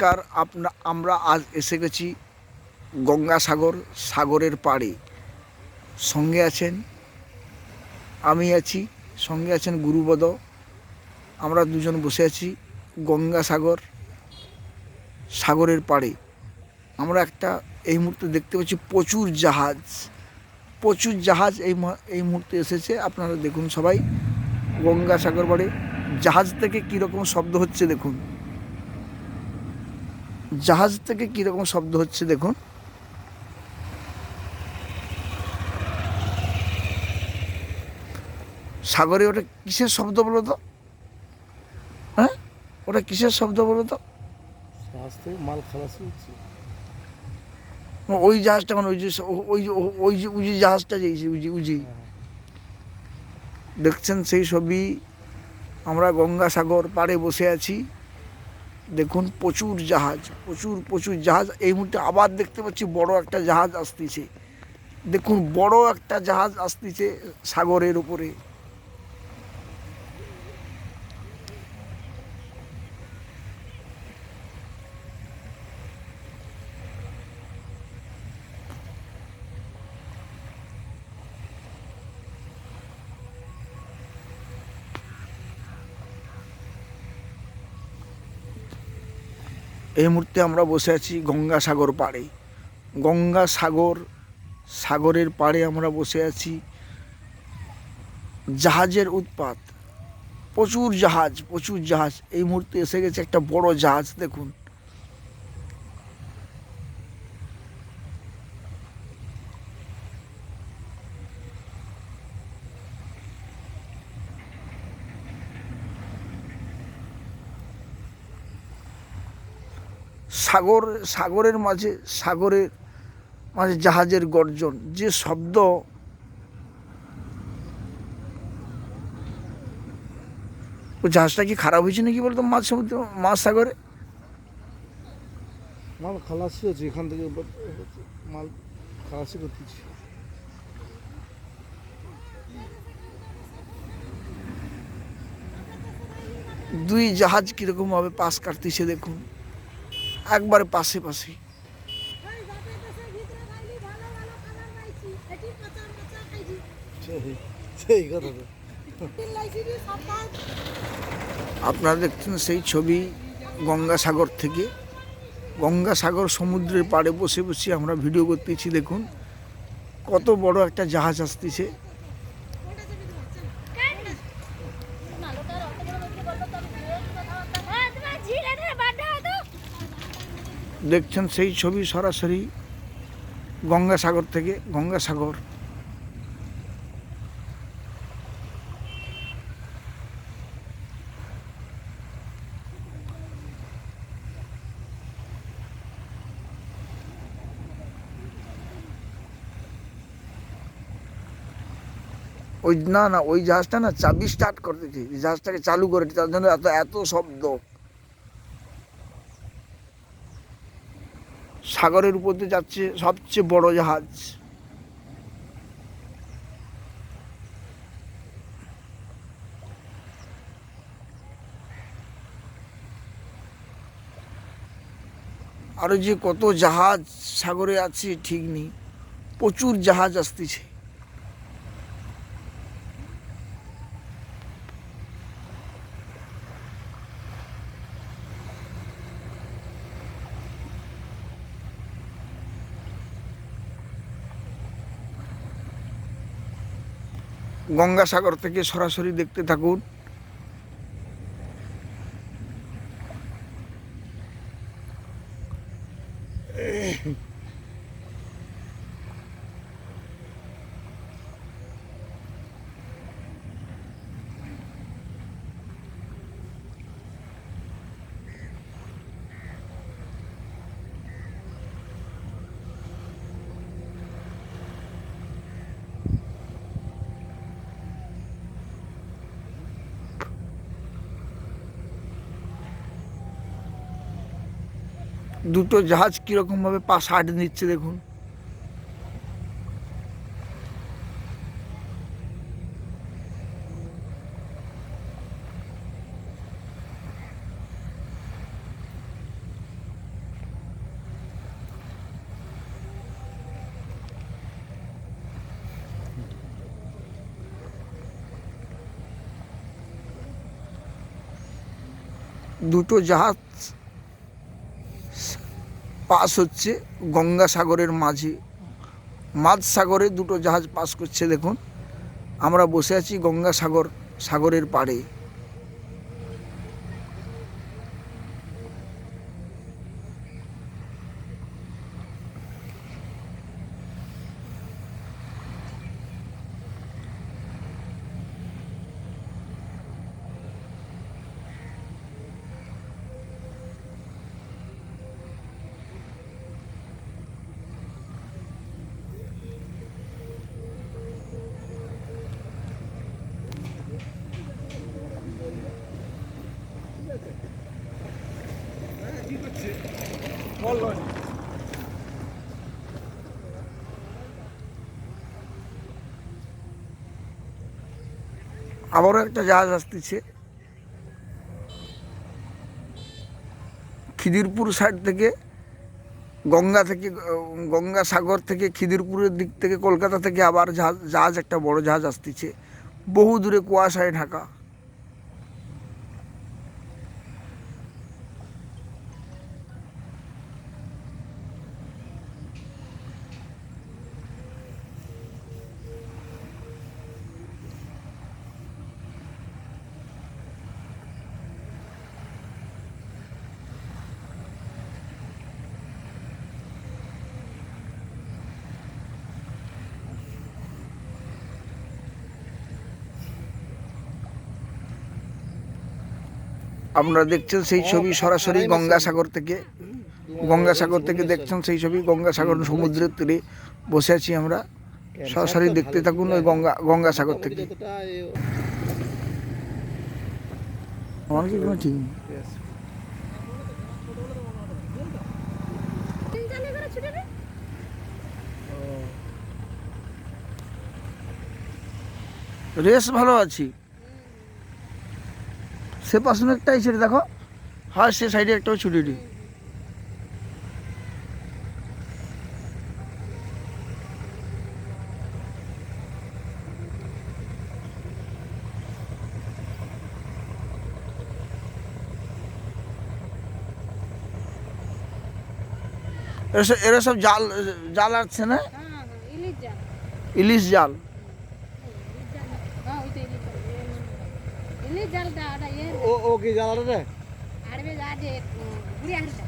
নমস্কার, আপনা, আমরা আজ এসে গেছি গঙ্গাসাগর, সাগরের পাড়ে। সঙ্গে আছেন, আমি আছি, সঙ্গে আছেন গুরুবদ। আমরা দুজন বসে আছি গঙ্গাসাগর, সাগরের পাড়ে। আমরা একটা, এই মুহূর্তে দেখতে পাচ্ছি প্রচুর জাহাজ। প্রচুর জাহাজ এই এই মুহূর্তে এসেছে। আপনারা দেখুন সবাই গঙ্গাসাগর পাড়ে। জাহাজ থেকে কীরকম শব্দ হচ্ছে দেখুন। জাহাজ থেকে কীরকম শব্দ হচ্ছে দেখুন। সাগরে ওটা কিসের শব্দ বলো তো? হ্যাঁ? ওটা কিসের শব্দ বলো তো? মাল খালাসি হচ্ছে। ওই জাহাজটা মানে ওই যে ওই যে ওই যে উজি জাহাজটা যেই উজি উজি দেখছেন সেই ছবি? আমরা গঙ্গাসাগর পাড়ে বসে আছি। দেখুন, প্রচুর জাহাজ, প্রচুর প্রচুর জাহাজ। এই মুহূর্তে আবার দেখতে পাচ্ছি বড় একটা জাহাজ আসতেছে। দেখুন, বড় একটা জাহাজ আসতেছে সাগরের উপরে। এই মুহূর্তে আমরা বসে আছি গঙ্গাসাগর পাড়ে। গঙ্গাসাগর, সাগরের পাড়ে আমরা বসে আছি। জাহাজের উৎপাত। প্রচুর জাহাজ প্রচুর জাহাজ। এই মুহূর্তে এসে গেছে একটা বড় জাহাজ, দেখুন। সাগর সাগরের মাঝে সাগরের মাঝে জাহাজের গর্জন যে শব্দ ও জাহাজটা কি খারাপ হয়েছে নাকি বলতো মাছ সমুদ্র মাছ সাগরে? মাল খালাসি হচ্ছে এখান থেকে মাল খালাসি করতেছি। দুই জাহাজ কীরকম ভাবে পাশ কাটতেছে দেখুন। একবারে পাশে পাশে। আপনারা দেখছেন সেই ছবি গঙ্গাসাগর থেকে। গঙ্গাসাগর সমুদ্রের পাড়ে বসে বসে আমরা ভিডিও করতেছি, দেখুন। কত বড় একটা জাহাজ আসতেছে কোনটা যাবে তোমার না লোকার অত বড় বলতে বলল তো আমি দিয়ে কথাবার্তা হ্যাঁ তোমার ঝিলে রে বাড্ডা তো দেখছেন সেই ছবি সরাসরি গঙ্গাসাগর থেকে, গঙ্গাসাগর। ওই, না না, ওই জাহাজটা না চাবি স্টার্ট করতেছি জাহাজটাকে চালু করেছি তার জন্য এত এত শব্দ। সাগরের উপর দিয়ে যাচ্ছে সবচেয়ে বড় জাহাজ। আরও যে কত জাহাজ সাগরে আছে ঠিক নেই, প্রচুর জাহাজ আসতেছে। গঙ্গাসাগর থেকে সরাসরি দেখতে থাকুন। দুটো জাহাজ কীরকমভাবে পা সাইড নিচ্ছে দেখুন। দুটো জাহাজ পাস হচ্ছে গঙ্গাসাগরের মাঝে। মাঝ সাগরে দুটো জাহাজ পাস করছে, দেখুন। আমরা বসে আছি গঙ্গাসাগর সাগরের পাড়ে। আবারও একটা জাহাজ আসতেছে। খিদিরপুর সাইড থেকে, গঙ্গা থেকে, গঙ্গা সাগর থেকে, খিদিরপুরের দিক থেকে, কলকাতা থেকে আবার জাহাজ জাহাজ, একটা বড় জাহাজ আসতেছে। বহু দূরে কুয়াশায় ঢাকা। আপনারা দেখছেন সেই ছবি সরাসরি গঙ্গাসাগর থেকে। গঙ্গাসাগর থেকে দেখছেন সেই ছবি। গঙ্গাসাগর সমুদ্রের তীরে বসে আছি আমরা। সরাসরি দেখতে থাকুন ওই গঙ্গা গঙ্গাসাগর থেকে। আমার কি কোনো ঠিক রেস ভালো আছি। সে পাশে একটাই ছেড়ে দেখো। হ্যাঁ সে সাইডে একটাও ছুটি নেই এরা সব- জাল জাল আসছে না? হ্যাঁ হ্যাঁ ইলিশ জাল। ইলিশ জাল। ও ও কি জ্বালাটা রে? আড়বে যা দে বুড়ি আসটা